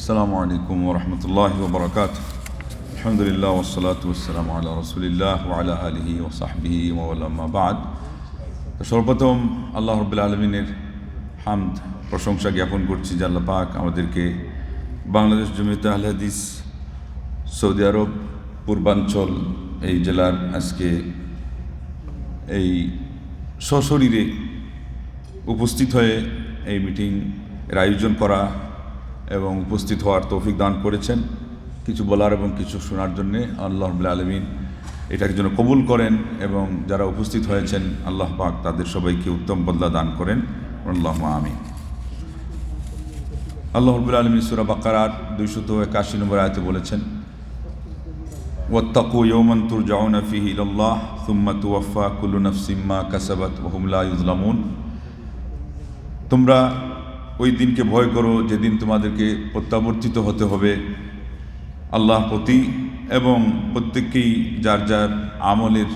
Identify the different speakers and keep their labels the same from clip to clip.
Speaker 1: السلام عليكم ورحمة الله وبركاته الحمد لله والصلاة والسلام على رسول الله وعلى آله وصحبه ومن ما بعد তো সর্বপ্রথম আল্লাহ রবুল্লা আলমিনের হামদ প্রশংসা জ্ঞাপন করছি যে আল্লাহ পাক আমাদেরকে বাংলাদেশ জমিতে আল হাদিস সৌদি আরব পূর্বাঞ্চল এই জেলার আজকে এই সশরীরে উপস্থিত হয়ে এই মিটিং এর আয়োজন করা এবং উপস্থিত হওয়ার তৌফিক দান করেছেন। কিছু বলার এবং কিছু শোনার জন্যে আল্লাহ আলমিন এটাকে যেন কবুল করেন এবং যারা উপস্থিত হয়েছেন, আল্লাহ পাক তাদের সবাইকে উত্তম বদলা দান করেন। আল্লাহ আমিন। আল্লাহবুল আলমিন সুরা বাকারার দুইশত একাশি নম্বর আয়তে বলেছেন, ওয়াত্তাকু ইয়ৌমন তুর জাউন ফিহি ইল্লাহ সুম্মা তুয়াফা কুল্লু কাসাবাত ওহমলা ইউজলামুন তোমরা ওই দিনকে ভয় করো, যেদিন তোমাদেরকে প্রত্যাবর্তিত হতে হবে। আল্লাহ প্রতি এবং প্রত্যেককেই যার যার আমলের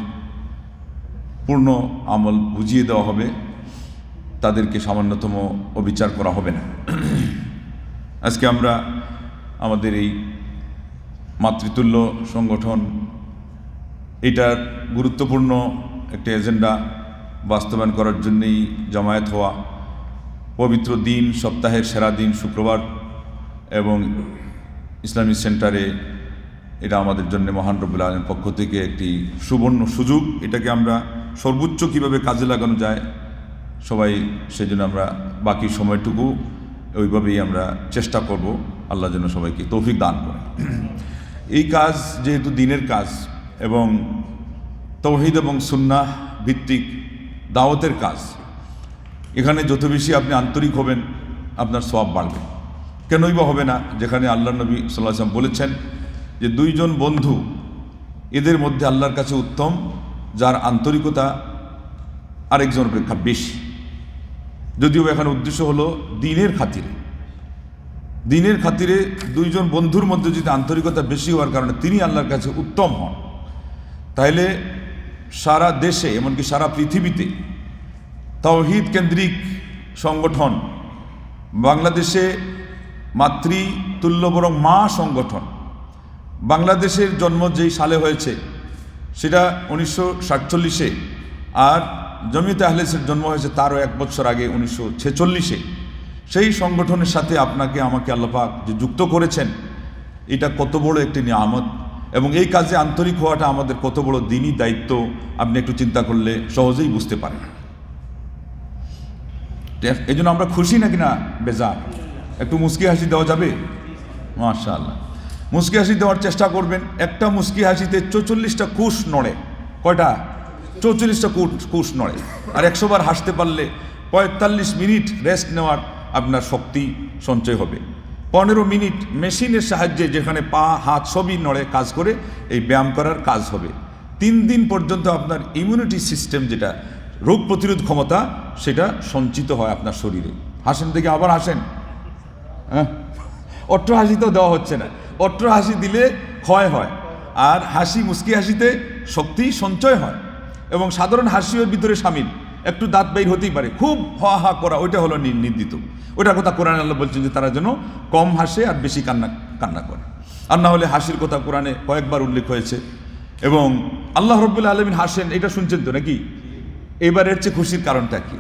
Speaker 1: পূর্ণ আমল বুঝিয়ে দেওয়া হবে, তাদেরকে সামান্যতম অবিচার করা হবে না। আজকে আমরা আমাদের এই মাতৃতুল্য সংগঠন, এটার গুরুত্বপূর্ণ একটি এজেন্ডা বাস্তবায়ন করার জন্যেই জমায়েত হওয়া পবিত্র দিন, সপ্তাহের সেরা দিন, শুক্রবার এবং ইসলামিক সেন্টারে এটা আমাদের জন্য মহান রবুল আলমের পক্ষ থেকে একটি সুবর্ণ সুযোগ। এটাকে আমরা সর্বোচ্চ কীভাবে কাজে লাগানো যায়, সবাই সেজন্য আমরা বাকি সময়টুকু ওইভাবেই আমরা চেষ্টা করব। আল্লাহ যেন সবাইকে তৌফিক দান করে। এই কাজ যেহেতু দিনের কাজ এবং তৌহিদ এবং সুন্নাহ ভিত্তিক দাওয়াতের কাজ এখানে যত বেশি আপনি আন্তরিক হবেন, আপনার সব বাড়বে। কেনই বা হবে না? যেখানে আল্লাহ নবী সাল্লাম বলেছেন যে, দুইজন বন্ধু, এদের মধ্যে আল্লাহর কাছে উত্তম, যার আন্তরিকতা আরেকজন অপেক্ষা বেশি। যদিও এখানে উদ্দেশ্য হলো দিনের খাতিরে। দিনের খাতিরে দুইজন বন্ধুর মধ্যে যদি আন্তরিকতা বেশি হওয়ার কারণে তিনি আল্লাহর কাছে উত্তম হন তাহলে সারা দেশে, এমনকি সারা পৃথিবীতে তৌহিদ কেন্দ্রিক সংগঠন, বাংলাদেশে মাতৃ তুল্য বরং মা সংগঠন। বাংলাদেশের জন্ম যেই সালে হয়েছে, সেটা উনিশশো সাতচল্লিশে। আর জমিতে আহলেসের জন্ম হয়েছে তারও এক বছর আগে উনিশশো ছেচল্লিশে। সেই সংগঠনের সাথে আপনাকে, আমাকে আল্লাপাক যে যুক্ত করেছেন, এটা কত বড় একটি নিয়ামত। এবং এই কাজে আন্তরিক হওয়াটা আমাদের কত বড় দিনই দায়িত্ব। আপনি একটু চিন্তা করলে সহজেই বুঝতে পারেন। এই জন্য আমরা খুশি নাকি না? বেজার। একটু মুস্কি হাসি দেওয়া যাবে? মাশাআল্লাহ। মুস্কি হাসি দেওয়ার চেষ্টা করবেন। একটা মুস্কি হাসিতে চৌচল্লিশটা কুশ নড়ে। কয়টা? চৌচল্লিশটা কুশ নড়ে। আর একশো বার হাসতে পারলে পঁয়তাল্লিশ মিনিট রেস্ট নেওয়ার আপনার শক্তি সঞ্চয় হবে। পনেরো মিনিট মেশিনের সাহায্যে যেখানে পা, হাত সবই নড়ে কাজ করে, এই ব্যায়াম করার কাজ হবে। তিন দিন পর্যন্ত আপনার ইমিউনিটি সিস্টেম যেটা রোগ প্রতিরোধ ক্ষমতা, সেটা সঞ্চিত হয় আপনার শরীরে। হাসেন থেকে আবার হাসেন। হ্যাঁ? অট্ট হাসি তো দেওয়া হচ্ছে না। অট্ট হাসি দিলে ক্ষয় হয়, আর হাসি মুস্কি হাসিতে শক্তি সঞ্চয় হয়। এবং সাধারণ হাসিও ভিতরে সামিল। একটু দাঁত বাইর হতেই পারে। খুব হা হা করা, ওইটা হলো নির্দিত ওইটার কথা কোরআন আল্লাহ বলছেন যে তারা যেন কম হাসে আর বেশি কান্না কান্না করে। আর না হলে হাসির কথা কোরআনে কয়েকবার উল্লেখ হয়েছে। এবং আল্লাহ রব্বুল্লা আলমিন হাসেন, এটা শুনছেন তো নাকি? এবারের চেয়ে খুশির কারণটা কি?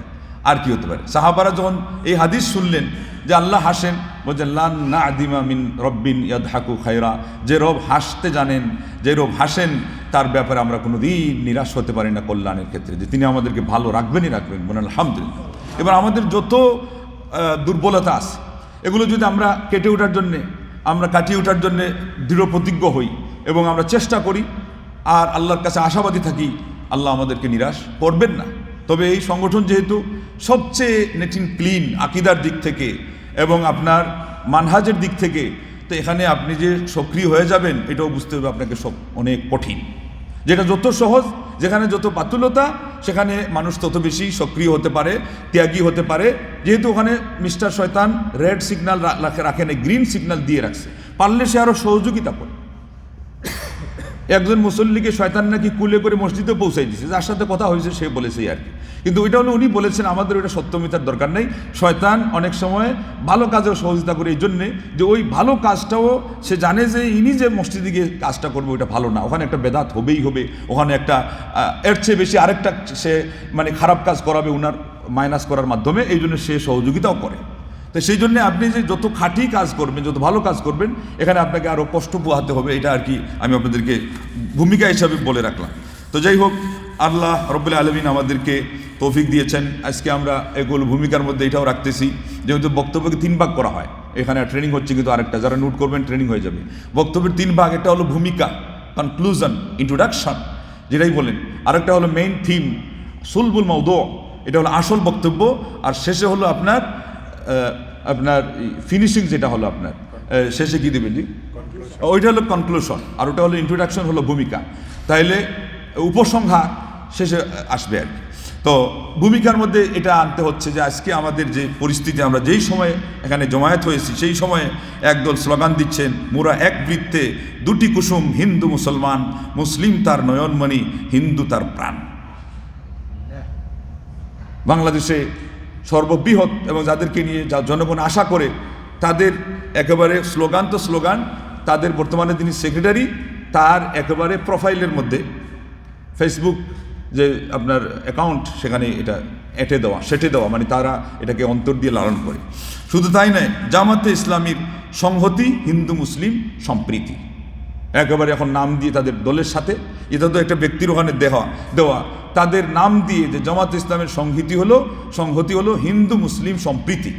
Speaker 1: আর কি হতে পারে? সাহাবারা যখন এই হাদিস শুনলেন যে আল্লাহ হাসেন, বলছেন না মিন রব্বিন ইয়াদ হাকু খাইরা যে রব হাসতে জানেন, যে রব হাসেন, তার ব্যাপারে আমরা কোনো দিন নিরাশ হতে পারি না কল্যাণের ক্ষেত্রে। যে তিনি আমাদেরকে ভালো রাখবেনই রাখবেন। বলেন, আলহামদুলিল্লাহ। এবার আমাদের যত দুর্বলতা আছে, এগুলো যদি আমরা কেটে ওঠার জন্যে, আমরা কাটিয়ে ওঠার জন্যে দৃঢ় প্রতিজ্ঞ হই এবং আমরা চেষ্টা করি, আর আল্লাহর কাছে আশাবাদী থাকি আল্লাহ আমাদেরকে নিরাশ করবেন না। তবে এই সংগঠন যেহেতু সবচেয়ে নেটিন ক্লিন আকিদার দিক থেকে এবং আপনার মানহাজের দিক থেকে, তো এখানে আপনি যে সক্রিয় হয়ে যাবেন, এটাও বুঝতে হবে আপনাকে সব অনেক কঠিন। যেটা যত সহজ, যেখানে যত পাতুলতা সেখানে মানুষ তত বেশি সক্রিয় হতে পারে, ত্যাগী হতে পারে। যেহেতু ওখানে মিস্টার শয়তান রেড সিগনাল সিগন্যাল রাখেন গ্রিন সিগন্যাল দিয়ে রাখছে। পারলে সে আরও সহযোগিতা করে। একজন মুসল্লিকে শয়তান নাকি কুলে করে মসজিদে পৌঁছাই দিয়েছে যার সাথে কথা হয়েছে সে বলেছে আর কি। কিন্তু ওইটা হলো উনি বলেছেন, আমাদের ওইটা সত্যমিতার দরকার নেই। শয়তান অনেক সময় ভালো কাজেও সহযোগিতা করে এই জন্যে যে ওই ভালো কাজটাও সে জানে যে ইনি যে মসজিদে গিয়ে কাজটা করবে, ওইটা ভালো না। ওখানে একটা বেদাত হবেই হবে, ওখানে একটা এর চেয়ে বেশি আরেকটা সে মানে খারাপ কাজ করাবে, উনার মাইনাস করার মাধ্যমে, এই জন্য সে সহযোগিতাও করে। তো সেই জন্য আপনি যে যত খাঁটি কাজ করবেন, যত ভালো কাজ করবেন, এখানে আপনাকে আরও কষ্ট পোহাতে হবে, এটা আর কি আমি আপনাদেরকে ভূমিকা হিসাবে বলে রাখলাম। তো যাই হোক, আল্লাহ রব্বুল আলমিন আমাদেরকে তৌফিক দিয়েছেন। আজকে আমরা এগুলো ভূমিকার মধ্যে এটাও রাখতেছি, যেহেতু বক্তব্যকে তিন ভাগ করা হয়। এখানে ট্রেনিং হচ্ছে কিন্তু আরেকটা, যারা নোট করবেন ট্রেনিং হয়ে যাবে। বক্তব্যের তিন ভাগ, একটা হলো ভূমিকা কনক্লুশন ইন্ট্রোডাকশন যেটাই বলেন। আরেকটা হলো মেইন থিম সুলবুল মৌদ এটা হলো আসল বক্তব্য, আর শেষে হলো আপনার আপনার ফিনিশিং যেটা হলো আপনার শেষে কি দেবেন জি ওইটা হলো কনক্লুশন আর ওটা হলো ইন্ট্রোডাকশন হলো ভূমিকা। তাইলে উপসংহার শেষে আসবে আর কি। তো ভূমিকার মধ্যে এটা আনতে হচ্ছে যে আজকে আমাদের যে পরিস্থিতি আমরা যেই সময়ে এখানে জমায়েত হয়েছি সেই সময়ে একদল স্লোগান দিচ্ছেন মোরা এক বৃত্তে দুটি কুসুম হিন্দু মুসলমান মুসলিম তার নয়নমণি হিন্দু তার প্রাণ। বাংলাদেশে সর্ববৃহৎ এবং যাদেরকে নিয়ে যা জনগণ আশা করে, তাদের একেবারে স্লোগান তো স্লোগান, তাদের বর্তমানে তিনি সেক্রেটারি, তার একেবারে প্রোফাইলের মধ্যে ফেসবুক যে আপনার অ্যাকাউন্ট, সেখানে এটা এঁটে দেওয়া, সেটে দেওয়া মানে তারা এটাকে অন্তর দিয়ে লালন করে। শুধু তাই নয়, জামাতে ইসলামীর সংহতি হিন্দু মুসলিম সম্প্রীতি। একেবারে এখন নাম দিয়ে তাদের দলের সাথে এটা তো একটা ব্যক্তির ওখানে দেওয়া দেওয়া। তাদের নাম দিয়ে যে জামাত ইসলামের সংহতি হলো সংহতি হলো হিন্দু মুসলিম সম্প্রীতি।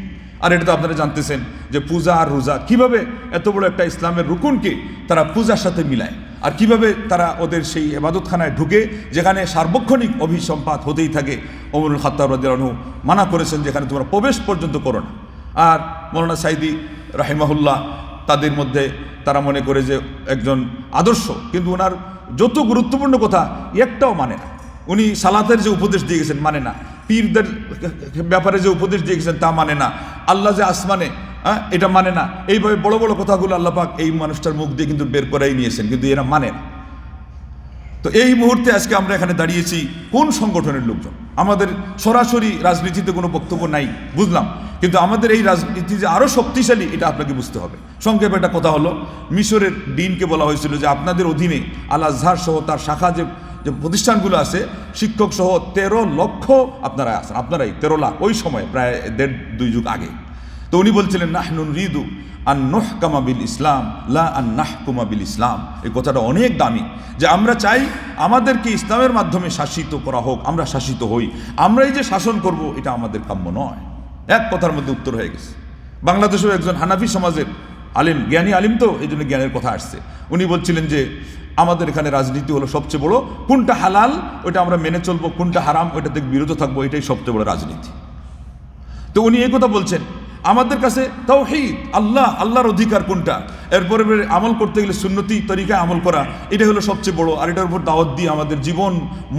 Speaker 1: আর এটা তো আপনারা জানতেছেন যে পূজা আর রোজা, কীভাবে এত বড় একটা ইসলামের রুকুনকে তারা পূজার সাথে মিলায়? আর কীভাবে তারা ওদের সেই এবাদতখানায় ঢুকে, যেখানে সার্বক্ষণিক অভিসম্পাত হতেই থাকে? অমরুল খাত্তাব রাদিয়াল্লাহু মানা করেছেন যেখানে তোমরা প্রবেশ পর্যন্ত করো না। আর মৌলানা সাইদি রাহিমাহুল্লাহ তাদের মধ্যে তারা মনে করে যে একজন আদর্শ, কিন্তু ওনার যত গুরুত্বপূর্ণ কথা, একটাও মানে না। উনি সালাতের যে উপদেশ দিয়ে গেছেন মানে না। পীরদের ব্যাপারে যে উপদেশ দিয়ে গেছেন তা মানে না। আল্লাহ যে আসমানে হ্যাঁ এটা মানে না। এইভাবে বড় বড় কথাগুলো আল্লাহ পাক এই মানুষটার মুখ দিয়ে কিন্তু বের করাই নিয়েছেন। কিন্তু এরা মানে না। তো এই মুহূর্তে আজকে আমরা এখানে দাঁড়িয়েছি কোন সংগঠনের লোকজন? আমাদের সরাসরি রাজনীতিতে কোনো বক্তব্য নাই, বুঝলাম। কিন্তু আমাদের এই রাজনীতি যে আরও শক্তিশালী, এটা আপনাকে বুঝতে হবে। সংক্ষেপে একটা কথা হলো, মিশরের ডিনকে বলা হয়েছিল যে আপনাদের অধীনে আল আজহার সহ তার শাখা যে যে প্রতিষ্ঠানগুলো আছে, শিক্ষক সহ তেরো লক্ষ আপনারা আছেন, আপনারাই, তেরো লাখ, ওই সময়, প্রায় দেড় দুই যুগ আগে। তো উনি বলছিলেন নাহনুন রিদু আন নহ কামাবিল ইসলাম, লা আন নাহ কুমাবিল ইসলাম। এই কথাটা অনেক দামি, যে আমরা চাই আমাদেরকে ইসলামের মাধ্যমে শাসিত করা হোক, আমরা শাসিত হই। আমরাই যে শাসন করব, এটা আমাদের কাম্য নয়। এক কথার মধ্যে উত্তর হয়ে গেছে। বাংলাদেশেও একজন হানাফি সমাজের আলিম, জ্ঞানী আলিম তো এই জন্য জ্ঞানের কথা আসছে। উনি বলছিলেন যে, আমাদের এখানে রাজনীতি হলো সবচেয়ে বড়, কোনটা হালাল, ওইটা আমরা মেনে চলবো, কোনটা হারাম ওইটা থেকে বিরত থাকব, এটাই সবচেয়ে বড় রাজনীতি। তো উনি এই কথা বলছেন। আমাদের কাছে তাও হেই আল্লাহ, আল্লাহর অধিকার কোনটা? এরপরে আমল করতে গেলে সুন্নতি তরিকায় আমল করা, এটা হলো সবচেয়ে বড়। আর এটার উপর দাওয়াত দিয়ে আমাদের জীবন,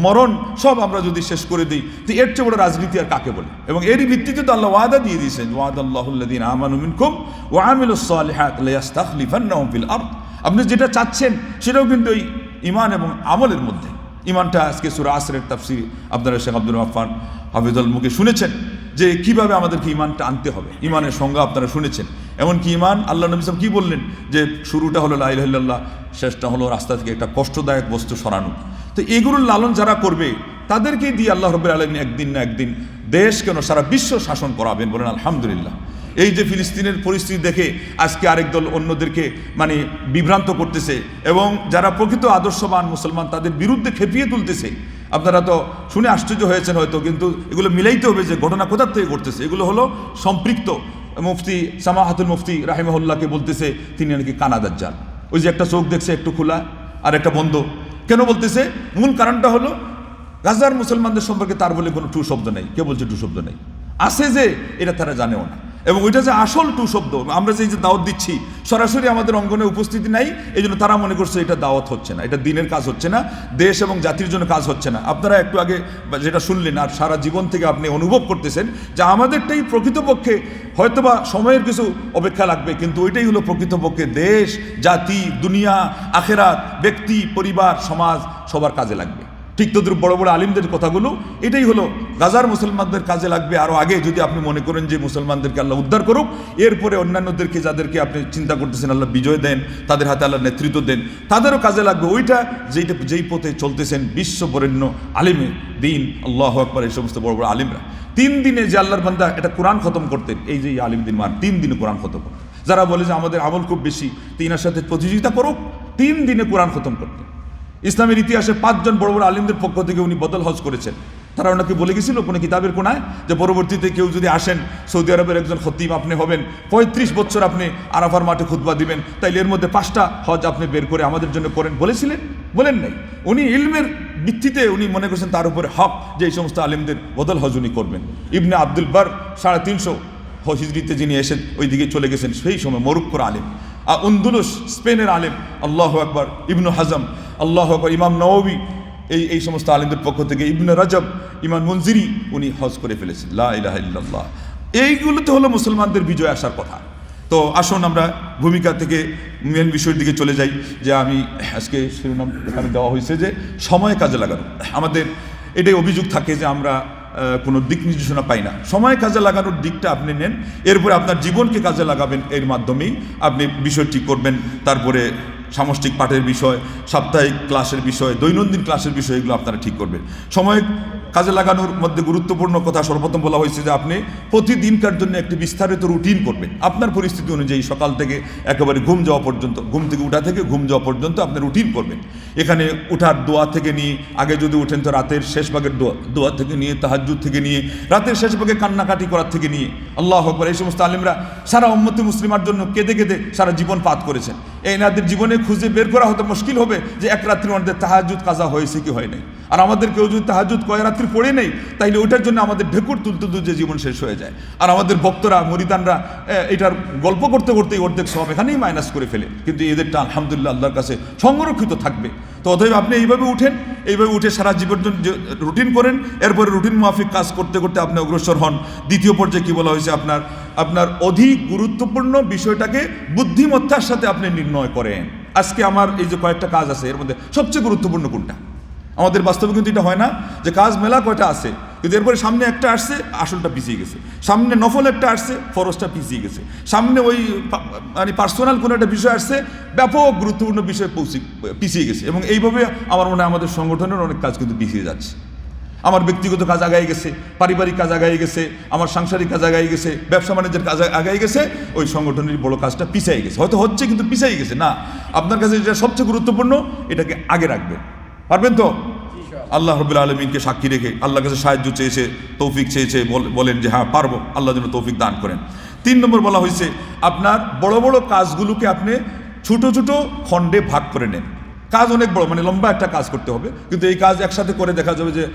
Speaker 1: মরণ, সব আমরা যদি শেষ করে দিই, তো এর চেয়ে বড় রাজনীতি আর কাকে বলে? এবং এরই ভিত্তিতে তো আল্লাহ ওয়াদা দিয়ে দিয়েছেন ওয়াদ আল্লাহুল্লাদিন আমানু মিনকুম ওয়া আমিলুস সালিহাত লায়াস্তাখলিফান্নাহুম ফিল আরদ। আপনি যেটা চাচ্ছেন, সেটাও কিন্তু ওই ইমান এবং আমলের মধ্যে। ইমানটা আজকে সুরা আসরের তাফসির আপনারা শেখ আব্দুল আফান হাফিজুল মুখে শুনেছেন যে কীভাবে আমাদেরকে ইমানটা আনতে হবে। ইমানের সংজ্ঞা আপনারা শুনেছেন। এমনকি ইমান আল্লাহ নবী সাহেব কী বললেন যে শুরুটা হলো লাইল্লাহ শেষটা হলো রাস্তা থেকে একটা কষ্টদায়ক বস্তু সরানো। তো এগুলোর লালন যারা করবে, তাদেরকেই দিয়ে আল্লাহ রবের আলমিন একদিন না একদিন দেশ কেন সারা বিশ্ব শাসন করাবেন বলেন আলহামদুলিল্লাহ। এই যে ফিলিস্তিনের পরিস্থিতি দেখে আজকে আরেক দল অন্যদেরকে মানে বিভ্রান্ত করতেছে এবং যারা প্রকৃত আদর্শবান মুসলমান তাদের বিরুদ্ধে খেপিয়ে তুলতেছে। আপনারা তো শুনে আশ্চর্য হয়েছেন হয়তো, কিন্তু এগুলো মিলাইতে হবে যে ঘটনা কোথার থেকে ঘটতেছে। এগুলো হলো সম্পৃক্ত মুফতি সামাহাতুল মুফতি রাহিমহল্লাকে বলতেছে, তিনি নাকি কানাদার যান ওই যে একটা চোখ দেখছে, একটু খোলা আর একটা বন্ধ। কেন বলতেছে? মূল কারণটা হলো গাজার মুসলমানদের সম্পর্কে তার বলে কোনো টু শব্দ নেই। কে বলছে টু শব্দ নেই? আছে যে, এটা তারা জানেও না। এবং ওইটা যে আসল টু শব্দ, আমরা যে যে দাওয়াত দিচ্ছি, সরাসরি আমাদের অঙ্গনে উপস্থিতি নাই এই জন্য তারা মনে করছে এটা দাওয়াত হচ্ছে না, এটা দিনের কাজ হচ্ছে না, দেশ এবং জাতির জন্য কাজ হচ্ছে না। আপনারা একটু আগে যেটা শুনলেন, আর সারা জীবন থেকে আপনি অনুভব করতেছেন যে আমাদেরটাই প্রকৃতপক্ষে হয়তোবা সময়ের কিছু অপেক্ষা লাগবে, কিন্তু ওইটাই হলো প্রকৃতপক্ষে দেশ, জাতি, দুনিয়া, আখেরাত, ব্যক্তি, পরিবার, সমাজ সবার কাজে লাগবে। ঠিক তদ্রুপ বড় বড় আলিমদের কথাগুলো, এটাই হলো গাজার মুসলমানদের কাজে লাগবে আরও আগে, যদি আপনি মনে করেন যে মুসলমানদেরকে আল্লাহ উদ্ধার করুক, এরপরে অন্যান্যদেরকে যাদেরকে আপনি চিন্তা করতেছেন আল্লাহ বিজয় দেন, তাদের হাতে আল্লাহ নেতৃত্ব দেন, তাদেরও কাজে লাগবে ওইটা যেইটা, যেই পথে চলতেছেন বিশ্ব বরেণ্য আলিমে দিন, আল্লাহ আকবর, এই সমস্ত বড় বড় আলিমরা। তিন দিনে যে আল্লাহর বান্দা এটা কোরআন খতম করতেন, এই যে আলিম দিন মান তিন দিনে কোরআন খতম করতেন। যারা বলে যে আমাদের আমল খুব বেশি, তিনার সাথে প্রতিযোগিতা করুক, তিন দিনে কোরআন খতম করতেন। ইসলামের ইতিহাসে পাঁচজন বড় বড় আলিমদের পক্ষ থেকে উনি বদল হজ করেছেন। তারা ওনাকে বলে গেছিল কোনো কিতাবের কোনায় যে পরবর্তীতে কেউ যদি আসেন সৌদি আরবের একজন খতিব আপনি হবেন, পঁয়ত্রিশ বছর আপনি আরাফার মাঠে খুতবা দিবেন, তাইলে এর মধ্যে পাঁচটা হজ আপনি বের করে আমাদের জন্য করেন বলেছিলেন, বলেন নাই। উনি ইলমের ভিত্তিতে উনি মনে করছেন তার উপরে হক যে এই সমস্ত আলিমদের বদল হজ উনি করবেন। ইবনে আব্দুল বার সাড়ে তিনশো হিজড়িতে যিনি এসেন ওই দিকে চলে গেছেন সেই সময় মরুক্কর আলেম। আর উন্দুলুস, স্পেনের আলেম, আল্লাহ আকবর, ইবনু হাজম, আল্লাহ আকবর, ইমাম নওবী এই এই সমস্ত আলেমদের পক্ষ থেকে ইবনে রাজব ইমান মঞ্জিরি উনি হজ করে ফেলেছেন। লা ইলাহা এইগুলোতে হলো মুসলমানদের বিজয় আসার কথা। তো আসুন আমরা ভূমিকা থেকে মেন বিষয়ের দিকে চলে যাই, যে আমি আজকে শিরোনাম এখানে দেওয়া হয়েছে যে সময় কাজে লাগানো। আমাদের এটাই অভিযোগ থাকে যে আমরা কোনো দিক নির্দেশনা পাই না। সময় কাজে লাগানোর দিকটা আপনি নেন, এরপরে আপনার জীবনকে কাজে লাগাবেন, এর মাধ্যমেই আপনি বিষয়টি করবেন, তারপরে সামষ্টিক পাঠের বিষয়, সাপ্তাহিক ক্লাসের বিষয়, দৈনন্দিন ক্লাসের বিষয় এগুলো আপনারা ঠিক করবেন। সময় কাজে লাগানোর মধ্যে গুরুত্বপূর্ণ কথা সর্বপ্রথম বলা হয়েছে যে আপনি প্রতিদিনকার জন্য একটি বিস্তারিত রুটিন করবেন। আপনার পরিস্থিতি অনুযায়ী সকাল থেকে একেবারে ঘুম যাওয়া পর্যন্ত, ঘুম থেকে উঠা থেকে ঘুম যাওয়া পর্যন্ত আপনি রুটিন করবেন। এখানে উঠার দোয়া থেকে নিয়ে, আগে যদি উঠেন তো রাতের শেষ ভাগের দোয়া দোয়া থেকে নিয়ে তাহাজুদ থেকে নিয়ে, রাতের শেষ ভাগে কান্নাকাটি করার থেকে নিয়ে, আল্লাহ আকবর, এই সমস্ত আলিমরা সারা উম্মতি মুসলিমার জন্য কেঁদে কেঁদে সারা জীবন পাত করেছেন। এই এনাদের জীবনে খুঁজে বের করা হতে মুশকিল হবে যে এক রাত্রি আমাদের তাহাজুদ কাজা হয়েছে কি হয় নাই আর আমাদের কেউ যদি তাহাজুদ কয় রাত্রি পড়ে নেই, তাইলে ওইটার জন্য আমাদের ঢেকুর তুলতে তুলতে জীবন শেষ হয়ে যায়। আর আমাদের ভক্তরা, মরিদানরা এটার গল্প করতে করতেই অর্ধেক সব এখানেই মাইনাস করে ফেলে। কিন্তু এদেরটা আলহামদুলিল্লাহ আল্লাহর কাছে সংরক্ষিত থাকবে। তো অতএব আপনি এইভাবে উঠেন, এইভাবে উঠে সারা জীবন রুটিন করেন, এরপরে রুটিন মাফিক কাজ করতে করতে আপনি অগ্রসর হন। দ্বিতীয় পর্যায়ে কি বলা হয়েছে আপনার? আপনার অধিক গুরুত্বপূর্ণ বিষয়টাকে বুদ্ধিমত্তার সাথে আপনি নির্ণয় করেন। আজকে আমার এই যে কয়েকটা কাজ আছে, এর মধ্যে সবচেয়ে গুরুত্বপূর্ণ কোনটা? আমাদের বাস্তবে কিন্তু এটা হয় না যে কাজ মেলা কয়টা আছে, কিন্তু এরপরে সামনে একটা আসছে, আসলটা পিছিয়ে গেছে। সামনে নফল একটা আসছে, ফরজটা পিছিয়ে গেছে। সামনে ওই মানে পার্সোনাল কোনো একটা বিষয় আসছে, ব্যাপক গুরুত্বপূর্ণ বিষয় পৌঁছে পিছিয়ে গেছে। এবং এইভাবে আমার মনে হয় আমাদের সংগঠনের অনেক কাজ কিন্তু পিছিয়ে যাচ্ছে। আমার ব্যক্তিগত কাজ আগাই গেছে, পারিবারিক কাজ আগাই গেছে, আমার সাংসারিক কাজ আগাই গেছে, ব্যবসা বাণিজ্যের কাজ আগাই গেছে, ওই সংগঠনের বড় কাজটা পিছিয়ে গেছে। হয়তো হচ্ছে কিন্তু পিছিয়ে গেছে, না। আপনার কাছে যেটা সবচেয়ে গুরুত্বপূর্ণ, এটাকে আগে রাখবেন। পারবেন তো? আল্লাহ রবুল্লা আলমিনকে সাক্ষী রেখে আল্লাহর কাছে সাহায্য চেয়েছে, তৌফিক চেয়েছে, বল- বলেন যে হ্যাঁ পারব। আল্লাহ যেন তৌফিক দান করেন। তিন নম্বর বলা হয়েছে, আপনার বড় বড় কাজগুলোকে আপনি ছোট ছোট খণ্ডে ভাগ করে নেন। কাজ অনেক বড় মানে লম্বা একটা কাজ করতে হবে। কিন্তু এই কাজ একসাথে করে দেখা যাবে যে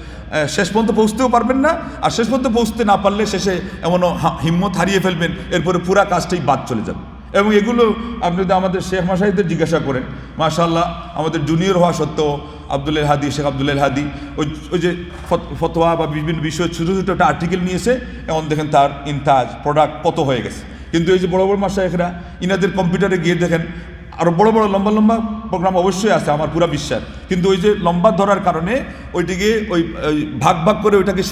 Speaker 1: শেষ পর্যন্ত পৌঁছতেও পারবেন না, আর শেষ পর্যন্ত পৌঁছতে না পারলে শেষে এমনও হিম্মত হারিয়ে ফেলবেন, এরপরে পুরা কাজটাই বাদ চলে যাবে। এবং এগুলো আপনি যদি আমাদের শেখ মাসাহিদের জিজ্ঞাসা করেন মাশাল্লাহ আমাদের জুনিয়র হওয়া সত্ত্বেও আবদুল্লাহ হাদি, শেখ আবদুল্লাহ হাদি, ওই ওই যে ফত- ফতোয়া বা বিভিন্ন বিষয়ে, ছোটো ছোটো একটা আর্টিকেল নিয়েছে এমন দেখেন তার ইনতাজ প্রোডাক্ট কত হয়ে গেছে। কিন্তু এই যে বড় বড় মাসাহেখরা ইনাদের কম্পিউটারে গিয়ে দেখেন আরও বড় বড়, লম্বা লম্বা প্রোগ্রাম অবশ্যই আছে, আমার পুরা বিশ্বাস। কিন্তু ওই যে লম্বা ধরার কারণে ওইটিকে ওই ভাগ ভাগ করে ওইটাকে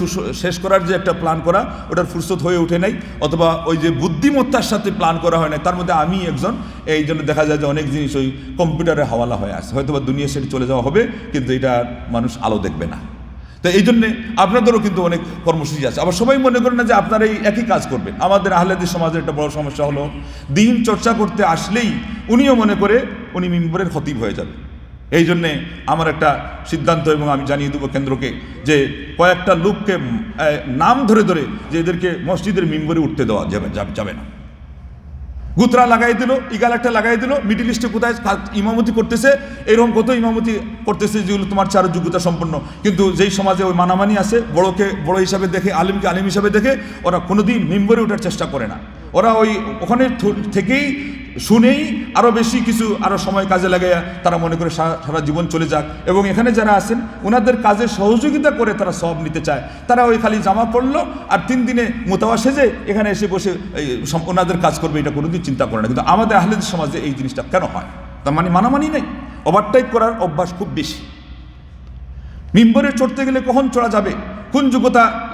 Speaker 1: শেষ করার যে একটা প্ল্যান করা, ওটার ফুরসত হয়ে ওঠে নাই। অথবা ওই যে বুদ্ধিমত্তার সাথে প্ল্যান করা হয় না তার মধ্যে আমি একজন, এই জন্য দেখা যায় যে অনেক জিনিস ওই কম্পিউটারে হাওয়ালা হয়ে আসে হয়তো বা দুনিয়া সেটি চলে যাওয়া হবে, কিন্তু এটা মানুষ আলো দেখবে না। তো এই জন্যে আপনাদেরও কিন্তু অনেক কর্মসূচি আছে। আবার সবাই মনে করেন না যে আপনারা এই একই কাজ করবেন। আমাদের আহলেদের সমাজের একটা বড় সমস্যা হলো, দিন চর্চা করতে আসলেই উনিও মনে করে উনি মিম্বরের খতিব হয়ে যাবে। এই জন্যে আমার একটা সিদ্ধান্ত এবং আমি জানিয়ে দেবো কেন্দ্রকে যে কয়েকটা লোককে নাম ধরে ধরে যে এদেরকে মসজিদের মিম্বরে উঠতে দেওয়া যাবে, যাবে- যাবে না। গুতরা লাগাই দিল, ইগাল একটা লাগাই দিল মিডিল ইস্টে কোথায় ইমামতি করতেছে, এরকম কত ইমামতি করতেছে যেগুলো তোমার চার যোগ্যতা সম্পন্ন। কিন্তু যেই সমাজে ওই মানামানি আছে, বড়কে বড় হিসাবে দেখে, আলিমকে আলিম হিসাবে দেখে, ওরা কোনোদিন মেম্বরে ওঠার চেষ্টা করে না। ওরা ওই ওখানে থেকেই শুনেই আরও বেশি কিছু আরও সময় কাজে লাগাইয়া তারা মনে করে সারা জীবন চলে যাক। এবং এখানে যারা আছেন ওনাদের কাজে সহযোগিতা করে তারা সব নিতে চায়। তারা ওই খালি জামা পড়ল আর তিন দিনে মোতাবা সেজে এখানে এসে বসে ওনাদের কাজ করবে, এটা কোনোদিন চিন্তা করে না। কিন্তু আমাদের আহলেদের সমাজে এই জিনিসটা কেন হয়? তার মানে মানামানি নেই। ওভারটাইপ করার অভ্যাস খুব বেশি। মিম্বরে চড়তে গেলে কখন চড়া যাবে? কোন যোগ্যতা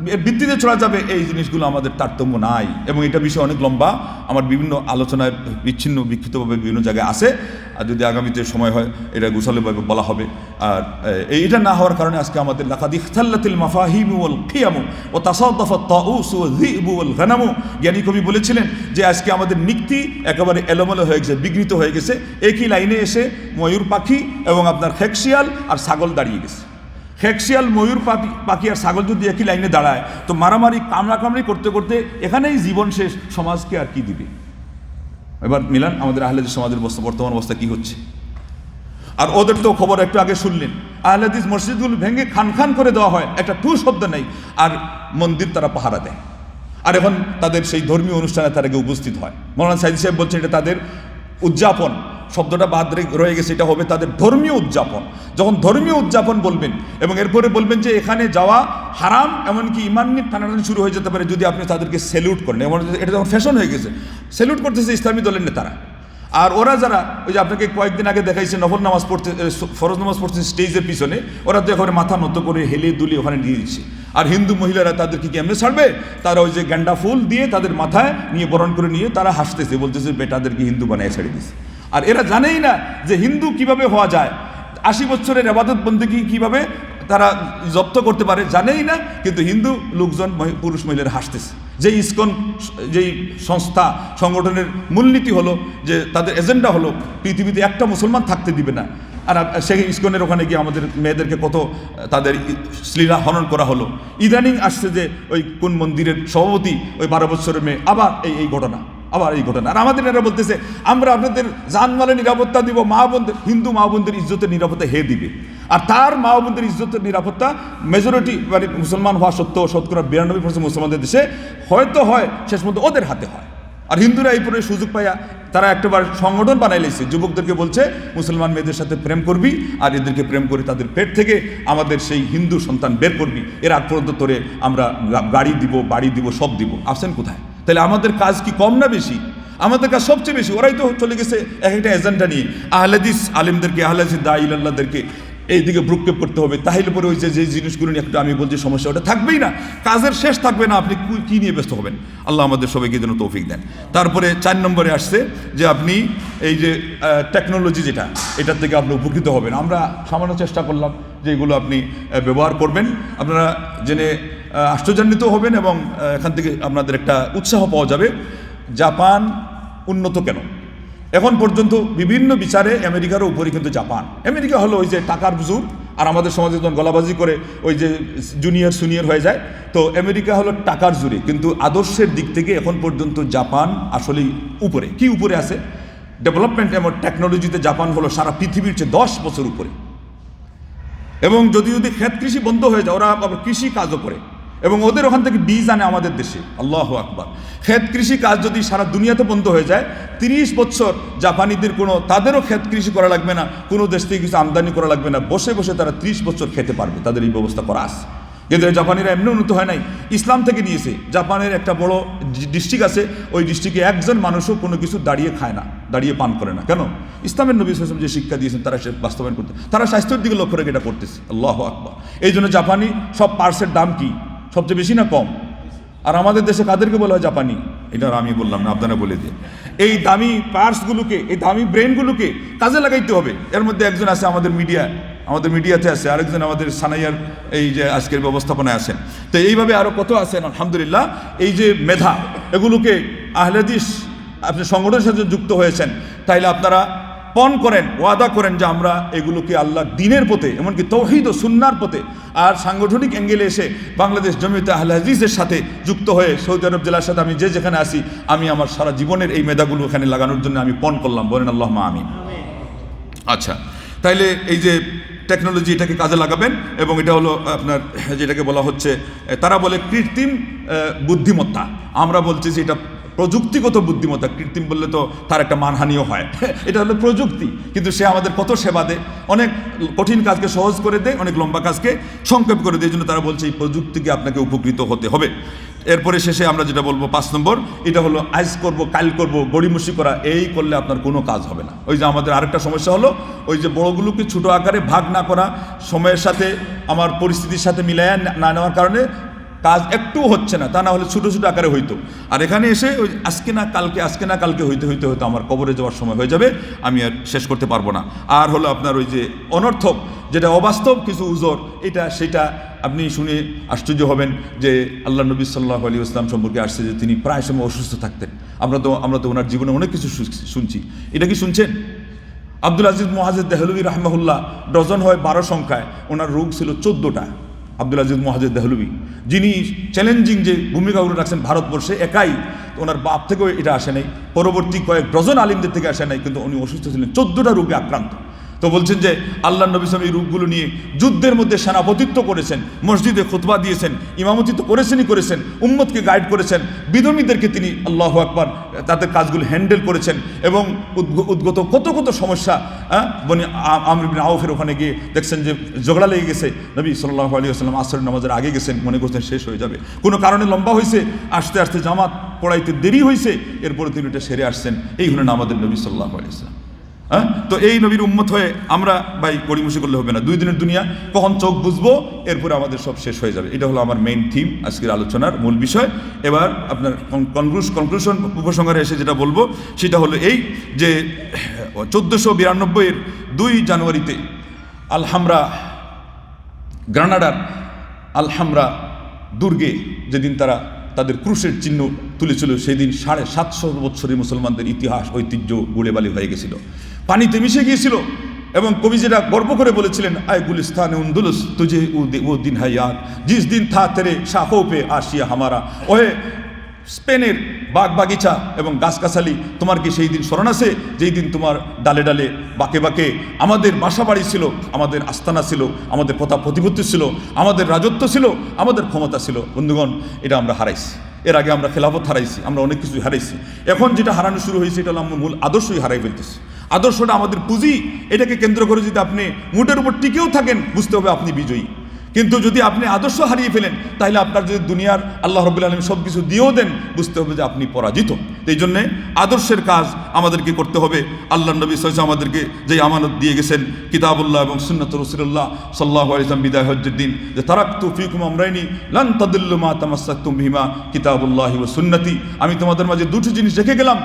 Speaker 1: ভিত্তিতে চলা যাবে এই জিনিসগুলো আমাদের তারতম্য নাই। এবং এটা বিষয়ে অনেক লম্বা। আমার বিভিন্ন আলোচনায় বিচ্ছিন্ন, বিক্ষিপ্তভাবে বিভিন্ন জায়গায় আসে আর যদি আগামীতে সময় হয়, এটা গুছালোভাবে বলা হবে। আর এইটা না হওয়ার কারণে আজকে আমাদের লাকাদ ইখতাল্লাতিল মাফাহিমু ওয়াল ও তাসাদ্দাফা তাউস ওয়া যিবু গানামু। জ্ঞানী কবি বলেছিলেন যে, আজকে আমাদের নিক্তি একেবারে এলোমেলো হয়ে গেছে, বিঘ্নিত হয়ে গেছে। একই লাইনে এসে ময়ূর পাখি এবং আপনার খেকশিয়াল আর ছাগল দাঁড়িয়ে গেছে। খেকশিয়াল ময়ূর পাখি পাখি আর ছাগল যদি একই লাইনে দাঁড়ায়, তো মারামারি, কামড়াকামড়ি করতে করতে এখানেই জীবন শেষ, সমাজকে আর কি দিবে? এবার মিলান, আমাদের আহলেদিস সমাজের অবস্থা, বর্তমান অবস্থা কি হচ্ছে? আর ওদের তো খবর একটু আগে শুনলেন আহলেদিস মসজিদগুলো ভেঙে খান খান করে দেওয়া হয়, একটা টু শব্দ নেই, আর মন্দির তারা পাহারা দেয়। আর এখন তাদের সেই ধর্মীয় অনুষ্ঠানে তারা গিয়ে উপস্থিত হয়। মৌলানা সাইদ সাহেব বলছেন এটা তাদের উদযাপন শব্দটা বাদ রয়ে গেছে, এটা হবে তাদের ধর্মীয় উদযাপন। যখন ধর্মীয় উদযাপন বলবেন, এবং এরপরে বলবেন যে এখানে যাওয়া হারাম, এমনকি ইমান নিয়ে টানাটানি শুরু হয়ে যেতে পারে যদি আপনি তাদেরকে স্যালুট করেন। এমন এটা যখন ফ্যাশন হয়ে গেছে স্যালুট করতেছে ইসলামী দলের নেতারা। আর ওরা যারা, ওই যে আপনাকে কয়েকদিন আগে দেখাইছে, নফল নামাজ পড়তে ফরজ নামাজ পড়তে স্টেজের পিছনে, ওরা তো এখানে মাথা নত করে হেলে দুলে ওখানে দিয়ে দিচ্ছে আর হিন্দু মহিলারা তাদেরকে কেমনে ছাড়বে? তারা ওই যে গেন্ডা ফুল দিয়ে তাদের মাথায় নিয়ে বরণ করে নিয়ে তারা হাসতেছে, বলতেছে বেটাদেরকে হিন্দু বানায় ছেড়ে দিছে আর এরা জানেই না যে হিন্দু কীভাবে হওয়া যায়। আশি বছরের আবাদত বন্দী কীভাবে তারা জব্দ করতে পারে জানেই না, কিন্তু হিন্দু লোকজন পুরুষ মহিলারা হাসতেছে। যে ইসকন, যেই সংস্থা, সংগঠনের মূলনীতি হলো যে তাদের এজেন্ডা হলো পৃথিবীতে একটা মুসলমান থাকতে দিবে না। আর সেই ইস্কনের ওখানে গিয়ে আমাদের মেয়েদেরকে কত তাদের শ্লীলা হনন করা হলো। ইদানিং আসছে যে ওই কোন মন্দিরের সভাপতি ওই বারো বছরের মেয়ে, আবার এই এই ঘটনা। আবার এই ঘটনা। আর আমাদের এরা বলতেছে, আমরা আপনাদের জানমালের নিরাপত্তা দিব, মা বোনদের হিন্দু মা বোনদের ইজ্জতের নিরাপত্তা হে দিবে। আর তার মা বোনদের ইজ্জতের নিরাপত্তা মেজরিটি মানে মুসলমান হওয়া সত্ত্বেও শতকরা বিরানব্বই পার্সেন্ট মুসলমানদের দেশে হয়তো হয়, শেষ মধ্যে ওদের হাতে হয়। আর হিন্দুরা এই পরে সুযোগ পাইয়া তারা একটাবার সংগঠন বানাই লেছে যুবকদেরকে বলছে, মুসলমান মেয়েদের সাথে প্রেম করবি আর এদেরকে প্রেম করে তাদের পেট থেকে আমাদের সেই হিন্দু সন্তান বের করবি। এর আগ পর্যন্ত তোরে আমরা গাড়ি দিব, বাড়ি দিব, সব দিব। আসেন কোথায়? তাহলে আমাদের কাজ কি কম না বেশি? আমাদের কাজ সবচেয়ে বেশি। ওরাই তো চলে গেছে এক একটা এজেন্ডা নিয়ে। আহলাদিস আলিমদেরকে, আহলাদিস দা ইল্লাহদেরকে এইদিকে ভ্রুক্ষেপ করতে হবে। তাহলে পরে ওই যে যে জিনিসগুলো নিয়ে একটু আমি বলছি, সমস্যা, ওটা থাকবেই না। কাজের শেষ থাকবে না। আপনি কী- নিয়ে ব্যস্ত হবেন? আল্লাহ আমাদের সবাইকে যেন তৌফিক দেন। তারপরে চার নম্বরে আসছে যে আপনি এই যে টেকনোলজি যেটা, এটার থেকে আপনি উপকৃত হবেন। আমরা সামান্য চেষ্টা করলাম যে এগুলো আপনি ব্যবহার করবেন। আপনারা জেনে আশ্চর্যান্বিত হবেন এবং এখান থেকে আপনাদের একটা উৎসাহ পাওয়া যাবে। জাপান উন্নত কেন? এখন পর্যন্ত বিভিন্ন বিচারে আমেরিকারও উপরে কিন্তু জাপান। আমেরিকা হলো ওই যে টাকার জোর আর আমাদের সমাজে যখন গলাবাজি করে ওই যে জুনিয়র সুনিয়র হয়ে যায়, তো আমেরিকা হলো টাকার জোরে কিন্তু আদর্শের দিক থেকে এখন পর্যন্ত জাপান আসলেই উপরে। কি উপরে আছে? ডেভেলপমেন্ট এবং টেকনোলজিতে জাপান হলো সারা পৃথিবীর চেয়ে দশ বছর উপরে। এবং যদি যদি ক্ষেত কৃষি বন্ধ হয়ে যায়, ওরা আবার কৃষি কাজও করে। এবং ওদের ওখান থেকে বীজ আনে আমাদের দেশে। আল্লাহ আকবার। ক্ষেত কৃষি কাজ যদি সারা দুনিয়াতে বন্ধ হয়ে যায়, তিরিশ বছর জাপানিদের কোনো, তাদেরও ক্ষেত কৃষি করা লাগবে না, কোনো দেশ থেকে কিছু আমদানি করা লাগবে না, বসে বসে তারা ত্রিশ বছর খেতে পারবে, তাদের এই ব্যবস্থা করা আছে। কিন্তু জাপানিরা এমনি উন্নত হয় নাই। ইসলাম থেকে নিয়েছে। জাপানের একটা বড় ডিস্ট্রিক্ট আছে, ওই ডিস্ট্রিক্টে একজন মানুষও কোনো কিছু দাঁড়িয়ে খায় না, দাঁড়িয়ে পান করে না। কেন? ইসলামের নবী সাল্লাম যে শিক্ষা দিয়েছেন, তারা সে বাস্তবায়ন করতে, তারা স্বাস্থ্যের দিকে লক্ষ্য রেখে এটা করতেছে। আল্লাহ আকবর। এই জন্য জাপানি সব পার্সের দাম কি? সবচেয়ে বেশি না কম? আর আমাদের দেশে কাদেরকে বলা হয় জাপানি? এটা আমি বললাম না, আপনারা বলে দিয়ে এই দামি পার্টসগুলোকে, এই দামি ব্রেনগুলোকে কাজে লাগাইতে হবে। এর মধ্যে একজন আছে আমাদের মিডিয়া, আমাদের মিডিয়াতে আছে, আরেকজন আমাদের সানাইয়ার এই যে আজকের ব্যবস্থাপনায় আছেন। তো এইভাবে আরও কত আছেন? আলহামদুলিল্লাহ। এই যে মেধা, এগুলোকে আহলেদিস আপনি সংগঠনের সাথে যুক্ত হয়েছেন, তাইলে আপনারা পণ করেন, ওয়াদা করেন যে আমরা এগুলোকে আল্লাহ দিনের পথে, এমনকি তৌহিদ ও সুন্নার পথে আর সাংগঠনিক অ্যাঙ্গেলে এসে বাংলাদেশ জমিতে আহল সাথে যুক্ত হয়ে সৌদি আরব জেলার সাথে আমি যে যেখানে আসি আমি আমার সারা জীবনের এই মেধাগুলো এখানে লাগানোর জন্য আমি পণ করলাম। বলেন আল্লাহ আমিন। আচ্ছা তাইলে এই যে টেকনোলজি এটাকে কাজে লাগাবেন এবং এটা হলো আপনার যেটাকে বলা হচ্ছে, তারা বলে কৃত্রিম বুদ্ধিমত্তা। আমরা বলছি যে এটা প্রযুক্তিগত বুদ্ধিমত্তা, কৃত্রিম বললে তো তার একটা মানহানিও হয়। এটা হলো প্রযুক্তি। কিন্তু সে আমাদের কত সেবা দেয়? অনেক কঠিন কাজকে সহজ করে দেয়, অনেক লম্বা কাজকে সংক্ষেপ করে দেয়। জন্য তারা বলছে, এই প্রযুক্তিকে আপনাকে উপকৃত হতে হবে। এরপরে শেষে আমরা যেটা বলব, পাঁচ নম্বর, এটা হলো আইস করব কাল করব গড়িমসি করা, এই করলে আপনার কোনো কাজ হবে না। ওই যে আমাদের আরেকটা সমস্যা হলো, ওই যে বড়গুলোকে ছোট আকারে ভাগ না করা, সময়ের সাথে, আমার পরিস্থিতির সাথে মিলাইয়া না নেওয়ার কারণে কাজ একটু হচ্ছে না, তা না হলে ছোটো ছোটো আকারে হইতো। আর এখানে এসে ওই আজকে না কালকে আজকে না কালকে হইতে হইতে হয়তো আমার কবরে যাওয়ার সময় হয়ে যাবে, আমি আর শেষ করতে পারব না। আর হলো আপনার ওই যে অনর্থক, যেটা অবাস্তব কিছু উজোর, এটা সেটা আপনি শুনে আশ্চর্য হবেন যে আল্লাহ নবী সাল্লাহ আলী ইসলাম সম্পর্কে আসছে যে তিনি প্রায় সময় অসুস্থ থাকতেন। আমরা তো আমরা তো ওনার জীবনে অনেক কিছু শুনছি এটা কি শুনছেন? আব্দুল আজিজ মোহাজেদ দেহলবী রাহমাহুল্লাহ, ডজন হয় বারো সংখ্যায়, ওনার রোগ ছিল চোদ্দোটা। আব্দুল আজিজ মহাজিদ দেহলুবি, যিনি চ্যালেঞ্জিং যে ভূমিকা ভূমিকাগুলো রাখছেন ভারতবর্ষে একাই ওনার বাপ থেকেও এটা আসে নাই। পরবর্তী কয়েক ডজন আলিমদের থেকে আসে নাই, কিন্তু উনি অসুস্থ ছিলেন। চোদ্দোটা রোগে আক্রান্ত। তো বলছেন যে আল্লাহ নবী সালাম এই রূপগুলো নিয়ে যুদ্ধের মধ্যে সেনাপতিত্ব করেছেন, মসজিদে খুতবা দিয়েছেন ইমামতিত্ব করেছেনই করেছেন, উম্মতকে গাইড করেছেন, বিধর্মীদেরকে তিনি আল্লাহ আকবার তাদের কাজগুলো হ্যান্ডেল করেছেন এবং উদ্গত কত কত সমস্যা হ্যাঁ বনি আমর বিন আউফের ওখানে গিয়ে দেখছেন যে ঝগড়া লেগে গেছে। নবী সাল্লাহ আলী আসসালাম আসর নামাজের আগে গেছেন, মনে করছেন শেষ হয়ে যাবে। কোনো কারণে লম্বা হয়েছে আস্তে আস্তে জামাত পড়াইতে দেরি হয়েছে এরপরে তিনি এটা সেরে আসছেন। এই হলেন আমাদের নবী সাল্লাহ আলী আসসালাম হ্যাঁ? তো এই নবীর উম্মত হয়ে আমরা ভাই গড়িমসি করলে হবে না। দুই দিনের দুনিয়া, কখন চোখ বুঝব, এরপরে আমাদের সব শেষ হয়ে যাবে। এটা হলো আমার মেইন থিম আজকের আলোচনার মূল বিষয়। এবার আপনার কনক্লুস কনক্লুশন উপসংহারে এসে যেটা বলব, সেটা হলো এই যে, চোদ্দোশো বিরানব্বইয়ের দুই জানুয়ারিতে আলহামরা গ্রানাডার আলহামরা দুর্গে যেদিন তারা তাদের ক্রুশের চিহ্ন তুলেছিল, সেদিন সাড়ে সাতশো বছরের মুসলমানদের ইতিহাস, ঐতিহ্য গুলেবালি হয়ে গেছিল। পানিতে মিশে গিয়েছিল এবং কবি যেটা গর্ব করে বলেছিলেন, আয় গুলিস্তান উন্দুলুস তুঝে ও দিন হাই ইয়াদ জিস দিন থা তেরে পে আসিয়া হামারা। ওহে স্পেনের বাগ বাগিচা এবং গাছগাছালি তোমার কি সেই দিন স্মরণ আছে? যেই দিন তোমার ডালে ডালে বাঁকে বাঁকে আমাদের বাসা বাড়ি ছিল, আমাদের আস্তানা ছিল, আমাদের প্রথা প্রতিপত্তি ছিল, আমাদের রাজত্ব ছিল, আমাদের ক্ষমতা ছিল। বন্ধুগণ, এটা আমরা হারাইছি। এর আগে আমরা খেলাফত হারাইছি, আমরা অনেক কিছু হারাইছি। এখন যেটা হারানো শুরু হয়েছে, এটা হলো আমরা মূল আদর্শই হারাই ফেলতেছি। আদর্শটা আমাদের পুঁজি, এটাকে কেন্দ্র করে যদি আপনি মুটের উপর টিকেও থাকেন, বুঝতে হবে আপনি বিজয়ী। কিন্তু যদি আপনি আদর্শ হারিয়ে ফেলেন, তাহলে আপনার যদি দুনিয়ার আল্লাহ রবুল্লা আলম সব কিছু দিয়েও দেন, বুঝতে হবে যে আপনি পরাজিত। এই জন্যে আদর্শের কাজ আমাদেরকে করতে হবে। আল্লাহ নবী সৈস আমাদেরকে যে আমানত দিয়ে গেছেন, কিতাবুল্লাহ এবং সুন্নত রসুল্লাহ সাল্লাহ আলিয়াম বিদায় হজ্জের দিন, যে তারাক তুফিকুম আমরাইনি, লান তাদুল্লু মা তামাসাক্তুম বিহিমা কিতাবুল্লাহি ও সুন্নতি। আমি তোমাদের মাঝে দুটো জিনিস রেখে গেলাম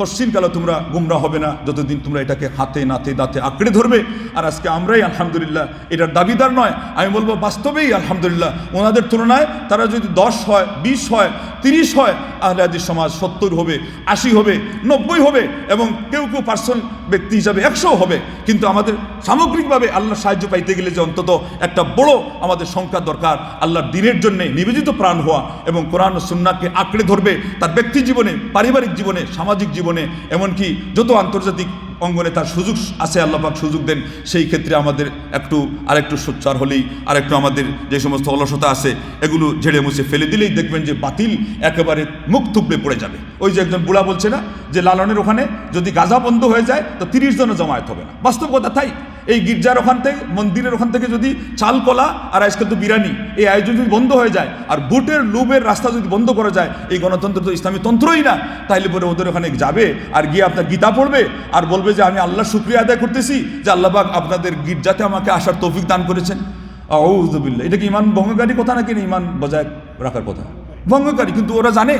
Speaker 1: পশ্চিমকালে তোমরা গুমরা হবে না। যতদিন তোমরা এটাকে হাতে, নাতে, দাঁতে আঁকড়ে ধরবে, আর আজকে আমরাই আলহামদুলিল্লাহ এটার দাবিদার নয়। আমি বলব বাস্তবেই আলহামদুলিল্লাহ, ওনাদের তুলনায় তারা যদি দশ হয়, বিশ হয়, তিরিশ হয়, আহলে হাদিস সমাজ সত্তর হবে, আশি হবে, নব্বই হবে, এবং কেউ কেউ পার্সন ব্যক্তি হিসাবে একশো হবে। কিন্তু আমাদের সামগ্রিকভাবে আল্লাহর সাহায্য পাইতে গেলে যে অন্তত একটা বড় আমাদের সংখ্যা দরকার, আল্লাহর দিনের জন্যে নিবেদিত প্রাণ হওয়া এবং কোরআন ও সুন্নাহকে আঁকড়ে ধরবে, তার ব্যক্তি জীবনে, পারিবারিক জীবনে, সামাজিক জীবনে এমনকি যত আন্তর্জাতিক অঙ্গনে তার সুযোগ আছে আল্লাপাক সুযোগ দেন, সেই ক্ষেত্রে আমাদের একটু, আরেকটু সোচ্চার হলেই, আরেকটু আমাদের যে সমস্ত অলসতা আছে, এগুলো ঝেড়ে মুছে ফেলে দিলেই দেখবেন যে বাতিল একেবারে মুখ থুপড়ে পড়ে যাবে। ওই যে একজন বুড়া বলছে না, যে লালনের ওখানে যদি গাজা বন্ধ হয়ে যায়, তো তিরিশ জনও জমায়েত হবে না। বাস্তব কথা তাই। এই গির্জার ওখান থেকে, মন্দিরের ওখান থেকে যদি চাল কলা আর আজকাল তো বিরিয়ানি এই আয়োজন যদি বন্ধ হয়ে যায় আর বুটের লুবের রাস্তা যদি বন্ধ করা যায়, এই গণতন্ত্র তো ইসলামী তন্ত্রই না, তাইলে পরে ওদের ওখানে যাবে আর গিয়ে আপনার গীতা পড়বে আর বলবে যে আমি আল্লাহ শুক্রিয়া আদায় করতেছি যে আল্লাহবাক আপনাদের গির্জাতে আমাকে আসার তৌফিক দান করেছেন। আউজবিল্লা এটা কি ইমান ভঙ্গকারী কথা নাকি ইমান বজায় রাখার কথা? ভঙ্গকারী, কিন্তু ওরা জানে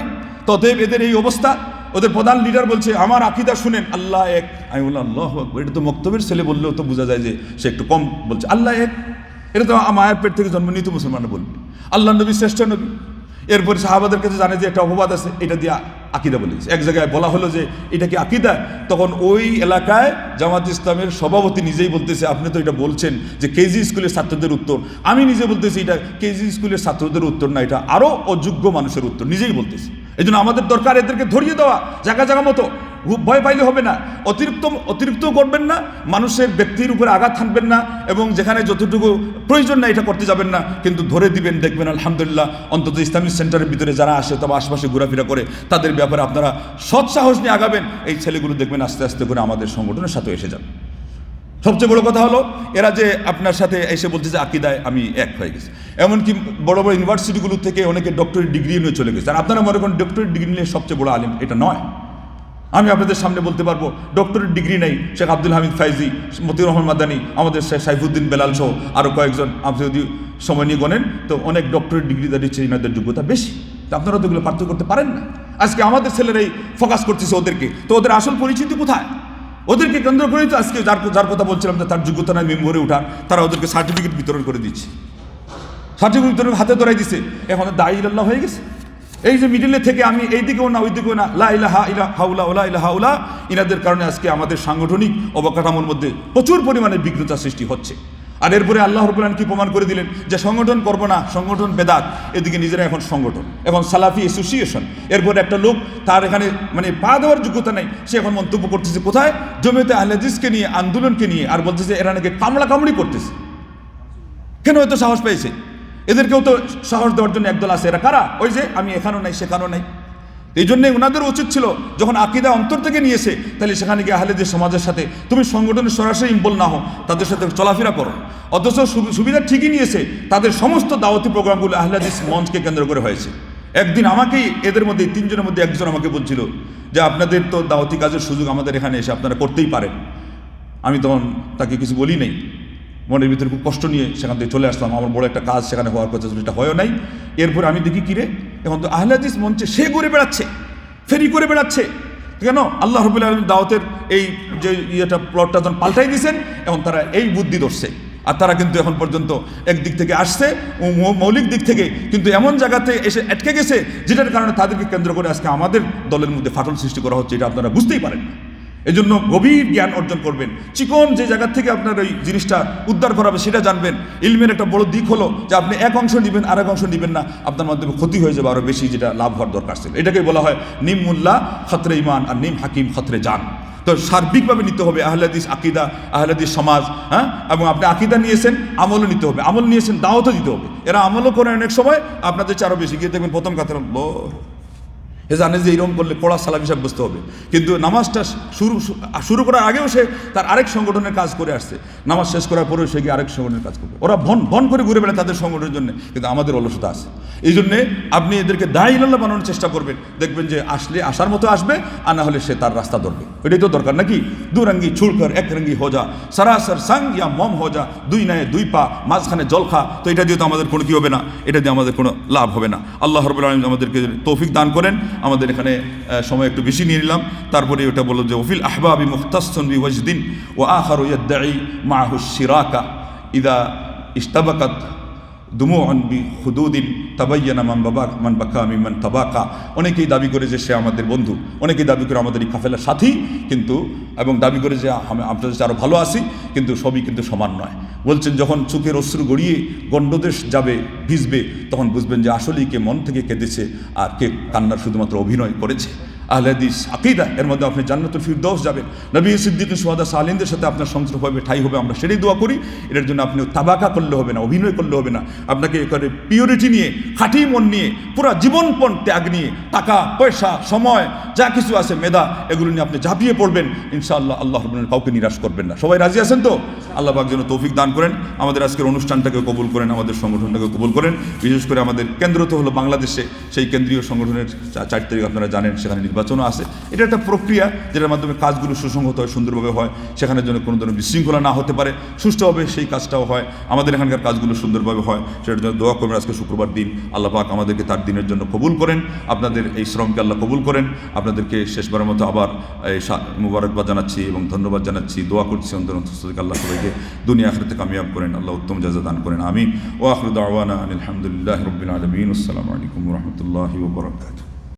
Speaker 1: তদেব এদের এই অবস্থা। ওদের প্রধান লিডার বলছে, আমার আকিদা শুনেন, আল্লাহ এক। আমি বললাম, আল্লাহ এটা তো মক্তবের ছেলে বললেও তো বোঝা যায় যে সে একটু কম বলছে। আল্লাহ এক। এটা তো মায়ের পেট থেকে জন্ম, নিত মুসলমানরা বলবে। আল্লাহ নবী শ্রেষ্ঠ নবী। এরপরে সাহাবাদের কাছে জানে যে একটা অপবাদ আছে, এটা দিয়ে আকিদা বলেছে এক জায়গায় বলা হলো যে এটা কি আকিদা? তখন ওই এলাকায় জামাত ইসলামের সভাপতি নিজেই বলতেছে, আপনি তো এটা বলছেন যে কেজি স্কুলের ছাত্রদের উত্তর। আমি নিজে বলতেছি, এটা কেজি স্কুলের ছাত্রদের উত্তর না, এটা আরও অযোগ্য মানুষের উত্তর। নিজেই বলতেছি। এই জন্য আমাদের দরকার এদেরকে ধরিয়ে দেওয়া, জায়গা জায়গা মতো। ভয় পাইলে হবে না। অতিরিক্ত অতিরিক্ত করবেন না। মানুষের ব্যক্তির উপরে আঘাত হানবেন না এবং যেখানে যতটুকু প্রয়োজন না এটা করতে যাবেন না। কিন্তু ধরে দিবেন, দেখবেন আলহামদুলিল্লাহ, অন্তত ইসলামিক সেন্টারের ভিতরে যারা আসে তবে আশপাশে ঘোরাফেরা করে, তাদের ব্যাপারে আপনারা সৎ সাহস নিয়ে আগাবেন। এই ছেলেগুলো দেখবেন আস্তে আস্তে করে আমাদের সংগঠনের সাথে এসে যাবে। সবচেয়ে বড় কথা হলো, এরা যে আপনার সাথে এসে বলছে যে আকিদায় আমি এক হয়ে গেছি। এমনকি বড় বড় ইউনিভার্সিটিগুলো থেকে অনেকে ডক্টরেট ডিগ্রি নিয়ে চলে গেছে। আর আপনারা মনে করেন ডক্টরেট ডিগ্রি নিয়ে সবচেয়ে বড় আলিম এটা নয়। আমি আপনাদের সামনে বলতে পারব ডক্টরেট ডিগ্রি নেই, শেখ আব্দুল হামিদ ফাইজি, মতিউর রহমান মাদানি, আমাদের শেখ সাইফুদ্দিন বেলাল সহ আরও কয়েকজন, আপনি যদি সময় নিয়ে গণেন, তো অনেক ডক্টরেট ডিগ্রি দাঁড়িয়েছে এনাদের যোগ্যতা বেশি। আপনারা তো এগুলো পার্থক্য করতে পারেন না। আজকে আমাদের ছেলেরাই ফোকাস করতেছে ওদেরকে। তো ওদের আসল পরিচিতি কোথায়? ওদেরকে কেন্দ্র করেই তো আজকে যার যার কথা বলছিলাম যে তার যোগ্যতা নাই, মেম্বরে উঠান, তারা ওদেরকে সার্টিফিকেট বিতরণ করে দিচ্ছে। সার্টিফিকেট বিতরণ হাতে ধরাই দিছে। এখন দায়িল্লাহ হয়ে গেছে। এই যে মিডিলে থেকে আমি এই দিকেও না ওই দিকেও না, লা ইলাহা ইলা হাউলা ওলা ইলাহা উলা ইনাদের কারণে আজকে আমাদের সাংগঠনিক অবকাঠামোর মধ্যে প্রচুর পরিমাণে বিঘ্নতা সৃষ্টি হচ্ছে। আর এরপরে আল্লাহ রবুল্লান কি প্রমাণ করে দিলেন? যে সংগঠন করব না, সংগঠন বেদাত। এদিকে নিজেরা এখন সংগঠন। এখন সালাফি অ্যাসোসিয়েশন এরপরে একটা লোক, তার এখানে মানে পা দেওয়ার যোগ্যতা নেই। সে এখন মন্তব্য করতেছে, কোথায়? জমিতে আহলেদিসকে নিয়ে, আন্দোলনকে নিয়ে, আর বলতেছে এরা নাকি কামড়া কামড়ি করতেছে। কেন এত সাহস পেয়েছে? এদেরকেও তো সাহস দেওয়ার জন্য একদল আছে। এরা কারা? ওই যে, আমি এখানেও নাই, সেখানেও নাই। এই জন্যে ওনাদের উচিত ছিল যখন আকিদা অন্তর থেকে নিয়েছে তাহলে সেখানে গিয়ে আহলেদের সমাজের সাথে, তুমি সংগঠনের সরাসরি ইম্বল না হো তাদের সাথে চলাফেরা করো। অথচ সুবি- সুবিধা ঠিকই নিয়েছে তাদের সমস্ত দাওয়াতি প্রোগ্রামগুলো আহলাদিস মঞ্চকে কেন্দ্র করে হয়েছে। একদিন আমাকেই এদের মধ্যে তিনজনের মধ্যে একজন আমাকে বলছিল যে, আপনাদের তো দাওয়াতি কাজের সুযোগ আমাদের এখানে এসে আপনারা করতেই পারেন। আমি তখন তাকে কিছু বলি নাই। মনের ভিতরে খুব কষ্ট নিয়ে সেখান থেকে চলে আসলাম। আমার বড় একটা কাজ সেখানে হওয়ার কথা সেটা হয়ও নাই। এরপর আমি দেখি কিরে এখন তো আহলাদিস মঞ্চে সে ঘুরে বেড়াচ্ছে, ফেরি করে বেড়াচ্ছে। কেন? আল্লাহ রবুল আলম দাওয়াতের এই যে ইয়েটা প্লটটা যখন পাল্টাই দিয়েছেন এখন তারা এই বুদ্ধি ধরছে। আর তারা কিন্তু এখন পর্যন্ত একদিক থেকে আসছে মৌলিক দিক থেকে। কিন্তু এমন জায়গাতে এসে আটকে গেছে, যেটার কারণে তাদেরকে কেন্দ্র করে আজকে আমাদের দলের মধ্যে ফাটল সৃষ্টি করা হচ্ছে, এটা আপনারা বুঝতেই পারেন না। এজন্য গভীর জ্ঞান অর্জন করবেন। চিকন যে জায়গা থেকে আপনার ওই জিনিসটা উদ্ধার করাবে সেটা জানবেন। ইলমের একটা বড় দিক হলো যে আপনি এক অংশ নেবেন আর এক অংশ নেবেন না, আপনার মাধ্যমে ক্ষতি হয়ে যাবে আরও বেশি, যেটা লাভ হওয়ার দরকার ছিল। এটাকে বলা হয় নিম মুল্লা খতরে ইমান আর নিম হাকিম খতরে জান। তো সার্বিকভাবে নিতে হবে আহলাদিস আকিদা আহলাদিস সমাজ হ্যাঁ? এবং আপনি আকিদা নিয়েছেন, আমলও নিতে হবে। আমল নিয়েছেন, দাওয়াতও দিতে হবে। এরা আমলও করে অনেক সময়, আপনাদের চেয়ে আরও বেশি। গিয়ে দেখবেন প্রথম কথা এ জানে যে এইরকম করলে পড়া, সালাম হিসাব বুঝতে হবে। কিন্তু নামাজটা শুরু শুরু করার আগেও সে তার আরেক সংগঠনের কাজ করে আসছে। নামাজ শেষ করার পরেও সে গিয়ে আরেক সংগঠনের কাজ করবে। ওরা ভন ভন করে ঘুরে বেড়ায় তাদের সংগঠনের জন্য। কিন্তু আমাদের অলসতা আছে। এই জন্যে আপনি এদেরকে দায়ী ইল্লাহ বানানোর চেষ্টা করবেন। দেখবেন যে আসলে আসার মতো আসবে, আর না হলে সে তার রাস্তা ধরবে। এটাই তো দরকার নাকি? দুরঙ্গি ছুড়কর এক রঙ্গি হোজা, সারাসার সাং ইয়া মম হোজা, দুই নায়ে দুই পা, মাঝখানে জল খা। তো এটা দিয়ে তো আমাদের কোনো কি হবে না? এটা দিয়ে আমাদের কোনো লাভ হবে না। আল্লাহ রবুল আলম আমাদেরকে তৌফিক দান করেন। আমাদের এখানে সময় একটু বেশি নিয়ে নিলাম। তারপরে ওটা বলল যে ওফিল আহবাবি মুখতাসন বি ওয়াজদিন ও আখার ইয়াদ্দাই মাহু শিরাকা, ইদা ইস্তাবাকাত দুমুআন বি হুদুদিন তাবাইয়ানা মান বাবা মান বাকা মিমান তাবাকা অনেকেই দাবি করে যে সে আমাদের বন্ধু। অনেকেই দাবি করে আমাদের এই কাফেলার সাথী। কিন্তু এবং দাবি করে যে আমি আপনাদের আরও ভালো আছি, কিন্তু সবই কিন্তু সমান নয়। বলছেন, যখন চোখের অশ্রু গড়িয়ে গণ্ডদেশ যাবে, ভিজবে, তখন বুঝবেন যে আসলেই কে মন থেকে কেঁদেছে আর কে কান্নার শুধুমাত্র অভিনয় করেছে। আহলাদিস আকিদা এর মধ্যে আপনি জান্নাতুল ফিরদৌস যাবেন। নবী সিদ্দিক সোহাদা সালিনদের সাথে আপনার সংস্রব হবে, ঠাই হবে, আমরা সেটাই দোয়া করি। এটার জন্য আপনি তাবাকা করলে হবে না, অভিনয় করলে হবে না। আপনাকে করে পিওরিটি নিয়ে, খাঁটি মন নিয়ে, পুরা জীবনপণ ত্যাগ নিয়ে, টাকা, পয়সা, সময়, যা কিছু আছে, মেধা, এগুলো নিয়ে আপনি ঝাঁপিয়ে পড়বেন। ইনশাআল্লাহ আল্লাহ রবুল্লাহ কাউকে নিরাশ করবেন না। সবাই রাজি আছেন তো? আল্লাহ পাক যেন তৌফিক দান করেন। আমাদের আজকের অনুষ্ঠানটাকে কবুল করেন, আমাদের সংগঠনটাকে কবুল করেন। বিশেষ করে আমাদের কেন্দ্র তো হলো বাংলাদেশে, সেই কেন্দ্রীয় সংগঠনের চার তারিখ আপনারা জানেন, সেখানে নির্বাচনও আছে। এটা একটা প্রক্রিয়া যেটার মাধ্যমে কাজগুলো সুসংহত হয়, সুন্দরভাবে হয়। সেখানে জন্য কোনো ধরনের বিশৃঙ্খলা না হতে পারে। সুষ্ঠুভাবে সেই কাজটাও হয়। আমাদের এখানকার কাজগুলো সুন্দরভাবে হয়। সেটার জন্য দোয়া করবেন। আজকে শুক্রবার দিন আল্লাহ পাক আমাদেরকে তার দিনের জন্য কবুল করেন। আপনাদের এই শ্রমকে আল্লাহ কবুল করেন। আপনাদেরকে শেষবারের মতো আবার এই মুবারকবাদ জানাচ্ছি এবং ধন্যবাদ জানাচ্ছি। দোয়া করছি অন্তর আল্লাহ সবাইকে দুনিয়া আখরাতে কামিয়াব করেন। আল্লাহ উত্তম জাজা দান করেন। আমিন। ও আখরুদ আওয়ানা আলহামদুলিল্লাহ রবিন আলমিন। আসসালামু আলাইকুম রহমতুল্লাহি ওবরাকাতুহ